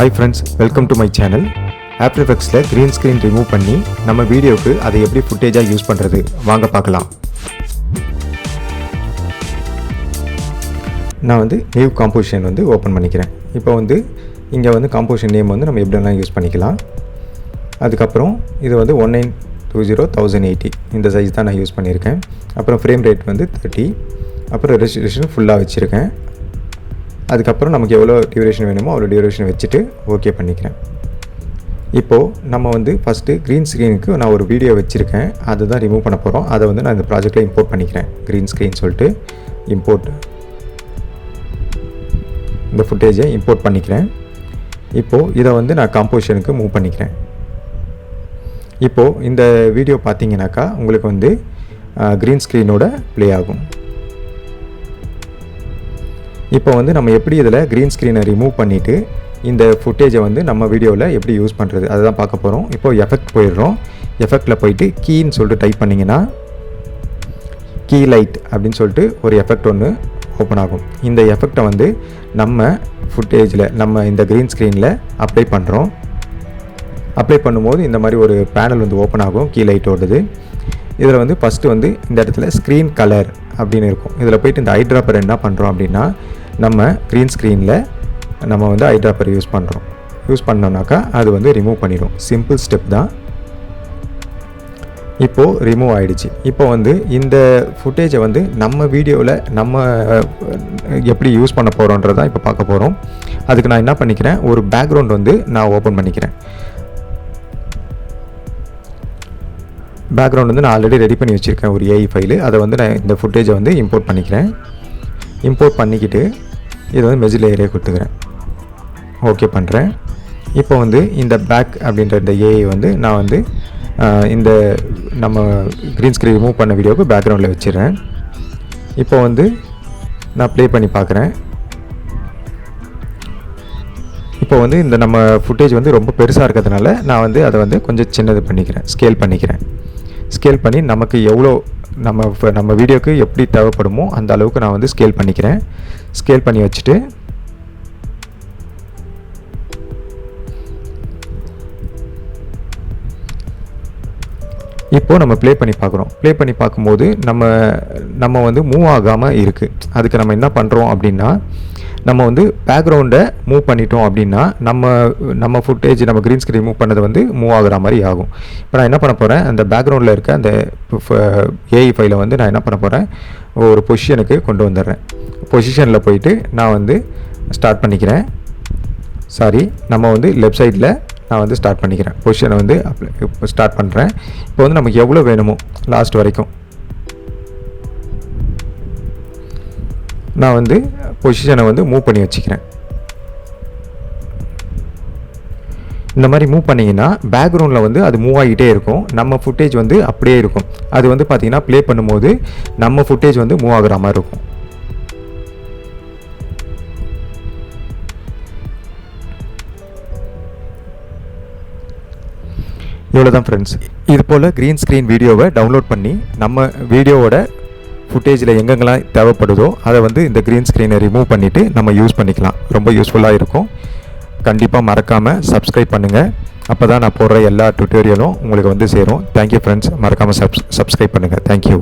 Hi friends welcome to my channel after எஃபெக்ட்ஸில் green screen remove பண்ணி நம்ம வீடியோவுக்கு அதை எப்படி ஃபுட்டேஜாக யூஸ் பண்ணுறது வாங்க பார்க்கலாம். நான் வந்து நியூ காம்போசிஷன் வந்து ஓப்பன் பண்ணிக்கிறேன். இப்போ வந்து இங்கே வந்து காம்போசிஷன் நேம் வந்து நம்ம எப்படிலாம் யூஸ் பண்ணிக்கலாம்? அதுக்கப்புறம் இது வந்து one nine two zero thousand eighty இந்த சைஸ் தான் நான் யூஸ் பண்ணியிருக்கேன். அப்புறம் ஃப்ரேம் ரேட் வந்து தேர்ட்டி அப்புறம் ரெஜிஸ்ட்ரேஷன் ஃபுல்லாக வச்சுருக்கேன். அதுக்கப்புறம் நமக்கு எவ்வளோ டியூரேஷன் வேணுமோ அவ்வளோ டியூரேஷன் வச்சுட்டு ஓகே பண்ணிக்கிறேன். இப்போது நம்ம வந்து ஃபஸ்ட்டு க்ரீன் ஸ்க்ரீனுக்கு நான் ஒரு வீடியோ வச்சுருக்கேன். அதை தான் ரிமூவ் பண்ண போகிறோம் அதை வந்து நான் இந்த ப்ராஜெக்டில் இம்போர்ட் பண்ணிக்கிறேன். க்ரீன் ஸ்க்ரீன் சொல்லிட்டு இம்போர்ட் இந்த ஃபுட்டேஜை இம்போர்ட் பண்ணிக்கிறேன். இப்போது இதை வந்து நான் காம்போசிஷனுக்கு மூவ் பண்ணிக்கிறேன். இப்போது இந்த வீடியோ பார்த்தீங்கன்னாக்கா உங்களுக்கு வந்து க்ரீன் ஸ்க்ரீனோட ப்ளே ஆகும். இப்போ வந்து நம்ம எப்படி இதில் க்ரீன் ஸ்க்ரீனை ரிமூவ் பண்ணிவிட்டு இந்த ஃபுட்டேஜை வந்து நம்ம வீடியோவில் எப்படி யூஸ் பண்ணுறது அதை தான் பார்க்க போகிறோம் இப்போ எஃபெக்ட் போயிடுறோம். எஃபெக்டில் போயிட்டு கீன்னு சொல்லிட்டு டைப் பண்ணிங்கன்னா கீ லைட் அப்படின்னு சொல்லிட்டு ஒரு எஃபெக்ட் ஒன்று ஓப்பன் ஆகும். இந்த எஃபெக்டை வந்து நம்ம ஃபுட்டேஜில் நம்ம இந்த க்ரீன் ஸ்க்ரீனில் அப்ளை பண்ணுறோம் அப்ளை பண்ணும்போது இந்த மாதிரி ஒரு பேனல் வந்து ஓப்பன் ஆகும் கீ லைட்டோடது இதில் வந்து ஃபஸ்ட்டு வந்து இந்த இடத்துல ஸ்க்ரீன் கலர் அப்படின்னு இருக்கும். இதில் போயிட்டு இந்த ஐட்ராப்பர் என்ன பண்ணுறோம் அப்படின்னா நம்ம க்ரீன் ஸ்க்ரீனில் நம்ம வந்து ஐட்ராப்பர் யூஸ் பண்ணுறோம் யூஸ் பண்ணோன்னாக்கா அது வந்து ரிமூவ் பண்ணிடும். சிம்பிள் ஸ்டெப் தான். இப்போது ரிமூவ் ஆகிடுச்சு இப்போ வந்து இந்த ஃபுட்டேஜை வந்து நம்ம வீடியோவில் நம்ம எப்படி யூஸ் பண்ண போகிறோன்றதான் இப்போ பார்க்க போகிறோம் அதுக்கு நான் என்ன பண்ணிக்கிறேன்? ஒரு பேக்ரவுண்ட் வந்து நான் ஓப்பன் பண்ணிக்கிறேன். பேக்ரவுண்ட் வந்து நான் ஆல்ரெடி ரெடி பண்ணி வச்சுருக்கேன் ஒரு ஏஐ ஃபைலு அதை வந்து நான் இந்த ஃபுட்டேஜை வந்து இம்போர்ட் பண்ணிக்கிறேன். இம்போர்ட் பண்ணிக்கிட்டு இதை வந்து மெஜில் ஏரியா கொடுத்துக்கிறேன். ஓகே பண்ணுறேன் இப்போ வந்து இந்த பேக் அப்படின்ற இந்த ஏஐ வந்து நான் வந்து இந்த நம்ம க்ரீன் ஸ்க்ரீன் ரிமூவ் பண்ண வீடியோவுக்கு பேக்ரவுண்டில் வச்சிடுறேன். இப்போ வந்து நான் ப்ளே பண்ணி பார்க்குறேன். இப்போ வந்து இந்த நம்ம ஃபுட்டேஜ் வந்து ரொம்ப பெருசாக இருக்கிறதுனால நான் வந்து அதை வந்து கொஞ்சம் சின்னது பண்ணிக்கிறேன். ஸ்கேல் பண்ணிக்கிறேன். ஸ்கேல் பண்ணி நமக்கு எவ்வளோ நம்ம இப்போ நம்ம வீடியோக்கு எப்படி தேவைப்படுமோ அந்த அளவுக்கு நான் வந்து ஸ்கேல் பண்ணிக்கிறேன். ஸ்கேல் பண்ணி வச்சுட்டு இப்போது நம்ம ப்ளே பண்ணி பார்க்குறோம். ப்ளே பண்ணி பார்க்கும்போது நம்ம நம்ம வந்து மூவ் ஆகாமல் இருக்குது அதுக்கு நம்ம என்ன பண்ணுறோம் அப்படின்னா நம்ம வந்து பேக்ரவுண்டை மூவ் பண்ணிட்டோம் அப்படின்னா நம்ம நம்ம ஃபுட்டேஜ் நம்ம க்ரீன் ஸ்க்ரீன் மூவ் பண்ணது வந்து மூவ் ஆகுற மாதிரி ஆகும். இப்போ நான் என்ன பண்ண போகிறேன் அந்த பேக்ரவுண்டில் இருக்க அந்த ஏஐ ஃபைலை வந்து நான் என்ன பண்ண போகிறேன் ஒரு பொசிஷனுக்கு கொண்டு வந்துடுறேன். பொசிஷனில் போயிட்டு நான் வந்து ஸ்டார்ட் பண்ணிக்கிறேன். சாரி நம்ம வந்து லெஃப்ட் சைடில் நான் வந்து ஸ்டார்ட் பண்ணிக்கிறேன். பொசிஷனை வந்து இப்போ ஸ்டார்ட் பண்ணுறேன் இப்போ வந்து நமக்கு எவ்வளோ வேணுமோ லாஸ்ட் வரைக்கும். நான் வந்து பொசிஷனை வந்து மூவ் பண்ணி வச்சுக்கிறேன். இந்த மாதிரி மூவ் பண்ணிங்கன்னா பேக்ரவுண்டில் வந்து அது மூவ் ஆகிட்டே இருக்கும். நம்ம ஃபுட்டேஜ் வந்து அப்படியே இருக்கும். அது வந்து பார்த்திங்கன்னா ப்ளே பண்ணும்போது நம்ம ஃபுட்டேஜ் வந்து மூவ் ஆகுற மாதிரி இருக்கும். இவ்வளோ தான் ஃப்ரெண்ட்ஸ் இது போல் க்ரீன் ஸ்க்ரீன் வீடியோவை டவுன்லோட் பண்ணி நம்ம வீடியோவோட ஃபுட்டேஜில் எங்கெங்கெல்லாம் தேவைப்படுதோ அதை வந்து இந்த க்ரீன் ஸ்க்ரீனை ரிமூவ் பண்ணிவிட்டு நம்ம யூஸ் பண்ணிக்கலாம். ரொம்ப யூஸ்ஃபுல்லாக இருக்கும். கண்டிப்பாக மறக்காமல் சப்ஸ்கிரைப் பண்ணுங்கள் அப்போ தான் நான் போடுற எல்லா டுட்டோரியலும் உங்களுக்கு வந்து சேரும். தேங்க்யூ ஃப்ரெண்ட்ஸ் மறக்காமல் சப்ஸ் சப்ஸ்கிரைப் பண்ணுங்கள் தேங்க்யூ